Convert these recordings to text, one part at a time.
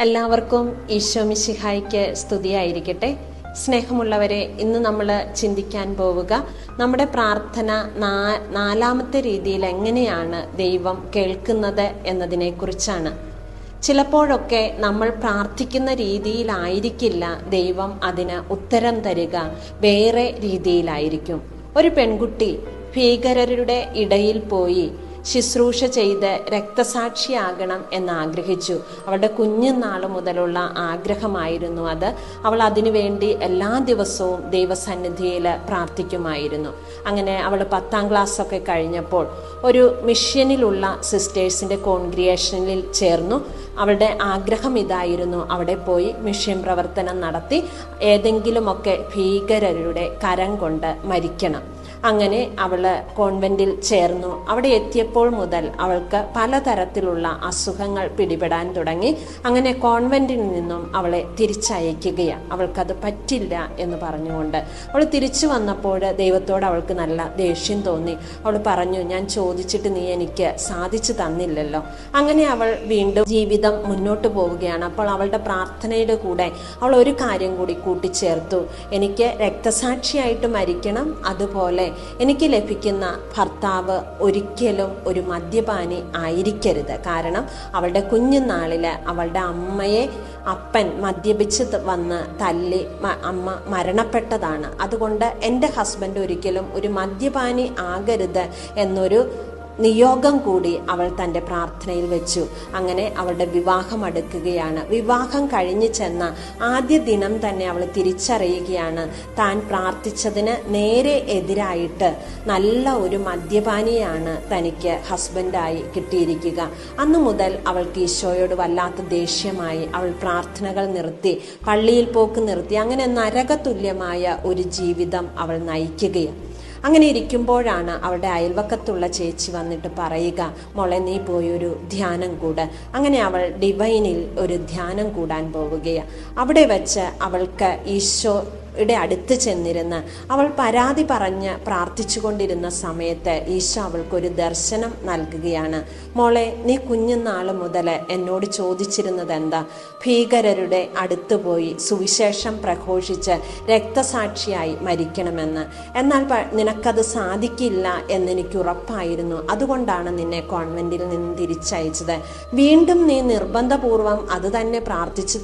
എല്ലാവർക്കും ഈശോ മിശിഹായിക്ക് സ്തുതിയായിരിക്കട്ടെ. സ്നേഹമുള്ളവരെ ഇന്ന് നമ്മൾ ചിന്തിക്കാൻ പോവുക നമ്മുടെ പ്രാർത്ഥന നാ- നാലാമത്തെ രീതിയിൽ എങ്ങനെയാണ് ദൈവം കേൾക്കുന്നത് എന്നതിനെക്കുറിച്ചാണ്. ചിലപ്പോഴൊക്കെ നമ്മൾ പ്രാർത്ഥിക്കുന്ന രീതിയിലായിരിക്കില്ല ദൈവം അതിന് ഉത്തരം തരിക വേറെ രീതിയിലായിരിക്കും. ഒരു പെൺകുട്ടി ഭീകരരുടെ ഇടയിൽ പോയി ശുശ്രൂഷ ചെയ്ത് രക്തസാക്ഷിയാകണം എന്നാഗ്രഹിച്ചു. അവളുടെ കുഞ്ഞുനാൾ മുതലുള്ള ആഗ്രഹമായിരുന്നു അത്. അവൾ അതിനുവേണ്ടി എല്ലാ ദിവസവും ദൈവസന്നിധിയിൽ പ്രാർത്ഥിക്കുമായിരുന്നു. അങ്ങനെ അവൾ പത്താം ക്ലാസ് ഒക്കെ കഴിഞ്ഞപ്പോൾ ഒരു മിഷ്യനിലുള്ള സിസ്റ്റേഴ്സിന്റെ കോൺഗ്രിയേഷനിൽ ചേർന്നു. അവളുടെ ആഗ്രഹം ഇതായിരുന്നു. അവിടെ പോയി മിഷ്യൻ പ്രവർത്തനം നടത്തി ഏതെങ്കിലുമൊക്കെ ഭീകരരുടെ കരം കൊണ്ട് മരിക്കണം. അങ്ങനെ അവൾ കോൺവെന്റിൽ ചേർന്നു. അവിടെ എത്തിയപ്പോൾ മുതൽ അവൾക്ക് പലതരത്തിലുള്ള അസുഖങ്ങൾ പിടിപെടാൻ തുടങ്ങി. അങ്ങനെ കോൺവെന്റിൽ നിന്നും അവളെ തിരിച്ചയക്കുകയാണ് അവൾക്കത് പറ്റില്ല എന്ന് പറഞ്ഞുകൊണ്ട്. അവൾ തിരിച്ചു വന്നപ്പോൾ ദൈവത്തോട് അവൾക്ക് നല്ല ദേഷ്യം തോന്നി. അവൾ പറഞ്ഞു ഞാൻ ചോദിച്ചിട്ട് നീ എനിക്ക് സാധിച്ചു തന്നില്ലല്ലോ. അങ്ങനെ അവൾ വീണ്ടും ജീവിതം മുന്നോട്ട് പോവുകയാണ്. അപ്പോൾ അവളുടെ പ്രാർത്ഥനയുടെ കൂടെ അവൾ ഒരു കാര്യം കൂടി കൂട്ടിച്ചേർത്തു. എനിക്ക് രക്തസാക്ഷിയായിട്ട് മരിക്കണം. അതുപോലെ എനിക്ക് ലഭിക്കുന്ന ഭർത്താവ് ഒരിക്കലും ഒരു മദ്യപാനി ആയിരിക്കരുത്. കാരണം അവളുടെ കുഞ്ഞുനാളിൽ അവളുടെ അമ്മയെ അപ്പൻ മദ്യപിച്ച് വന്ന് തല്ലി അമ്മ മരണപ്പെട്ടതാണ്. അതുകൊണ്ട് എന്റെ ഹസ്ബൻഡ് ഒരിക്കലും ഒരു മദ്യപാനി ആകരുത് എന്നൊരു നിയോഗം കൂടി അവൾ തന്റെ പ്രാർത്ഥനയിൽ വെച്ചു. അങ്ങനെ അവളുടെ വിവാഹം അടുക്കുകയാണ്. വിവാഹം കഴിഞ്ഞു ചെന്ന ആദ്യ ദിനം തന്നെ അവൾ തിരിച്ചറിയുകയാണ്. താൻ പ്രാർത്ഥിച്ചതിന് നേരെ എതിരായിട്ട് നല്ല ഒരു മദ്യപാനിയാണ് തനിക്ക് ഹസ്ബൻഡായി കിട്ടിയിരിക്കുക. അന്നു മുതൽ അവൾക്ക് ഈശോയോട് വല്ലാത്ത ദേഷ്യമായി അവൾ പ്രാർത്ഥനകൾ നിർത്തി പള്ളിയിൽ പോക്ക് നിർത്തി അങ്ങനെ നരകതുല്യമായ ഒരു ജീവിതം അവൾ നയിക്കുകയാണ്. അങ്ങനെ ഇരിക്കുമ്പോഴാണ് അവളുടെ അയൽവക്കത്തുള്ള ചേച്ചി വന്നിട്ട് പറയുക മോളെ നീ പോയൊരു ധ്യാനം കൂട്. അങ്ങനെ അവൾ ഡിവൈനിൽ ഒരു ധ്യാനം കൂടാൻ പോവുകയാണ് അവിടെ വെച്ച് അവൾക്ക് ഈശോ യുടെ അടുത്ത് ചെന്നിരുന്ന് അവൾ പരാതി പറഞ്ഞ് പ്രാർത്ഥിച്ചുകൊണ്ടിരുന്ന സമയത്ത് ഈശോ അവൾക്കൊരു ദർശനം നൽകുകയാണ്. മോളെ നീ കുഞ്ഞുനാൾ മുതൽ എന്നോട് ചോദിച്ചിരുന്നത് എന്താ ഭീകരരുടെ അടുത്ത് പോയി സുവിശേഷം പ്രഘോഷിച്ച് രക്തസാക്ഷിയായി മരിക്കണമെന്ന്. എന്നാൽ നിനക്കത് സാധിക്കില്ല എന്നെനിക്ക് ഉറപ്പായിരുന്നു അതുകൊണ്ടാണ് നിന്നെ കോൺവെന്റിൽ നിന്ന് തിരിച്ചയച്ചത്. വീണ്ടും നീ നിർബന്ധപൂർവം അത് തന്നെ പ്രാർത്ഥിച്ച്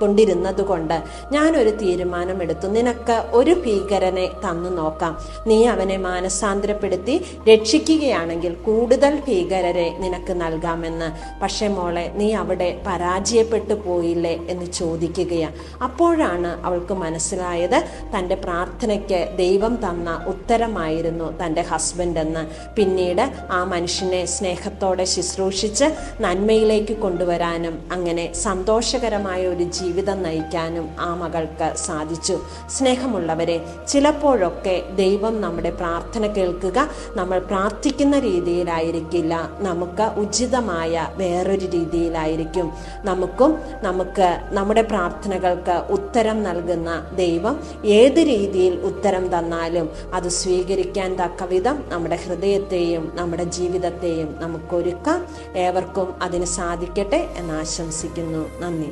കൊണ്ടിരുന്നത് കൊണ്ട് ഞാനൊരു തീരുമാനമെടുത്തു. നിനക്ക് ഒരു ഭീകരനെ തന്നു നോക്കാം. നീ അവനെ മാനസാന്തരപ്പെടുത്തി രക്ഷിക്കുകയാണെങ്കിൽ കൂടുതൽ ഭീകരരെ നിനക്ക് നൽകാമെന്ന്. പക്ഷേ മോളെ നീ അവിടെ പരാജയപ്പെട്ടു പോയില്ലേ എന്ന് ചോദിക്കുകയാണ് അപ്പോഴാണ് അവൾക്ക് മനസ്സിലായത് തന്റെ പ്രാർത്ഥനയ്ക്ക് ദൈവം തന്ന ഉത്തരമായിരുന്നു തന്റെ ഹസ്ബൻഡ് എന്ന് പിന്നീട് ആ മനുഷ്യനെ സ്നേഹത്തോടെ ശുശ്രൂഷിച്ച് നന്മയിലേക്ക് കൊണ്ടുവരാനും അങ്ങനെ സന്തോഷകരമായ ഒരു ജീവിതം നയിക്കാനും ആ മകൾക്ക് സാധിച്ചു. സ്നേഹമുള്ളവരെ ചിലപ്പോഴൊക്കെ ദൈവം നമ്മുടെ പ്രാർത്ഥന കേൾക്കുക നമ്മൾ പ്രാർത്ഥിക്കുന്ന രീതിയിലായിരിക്കില്ല. നമുക്ക് ഉചിതമായ വേറൊരു രീതിയിലായിരിക്കും. നമുക്കും നമുക്ക് നമ്മുടെ പ്രാർത്ഥനകൾക്ക് ഉത്തരം നൽകുന്ന ദൈവം ഏത് രീതിയിൽ ഉത്തരം തന്നാലും അത് സ്വീകരിക്കാൻ തക്ക വിധം നമ്മുടെ ഹൃദയത്തെയും നമ്മുടെ ജീവിതത്തെയും നമുക്കൊരുക്കാം. ഏവർക്കും അതിന് സാധിക്കട്ടെ എന്ന് ആശംസിക്കുന്നു. നന്ദി.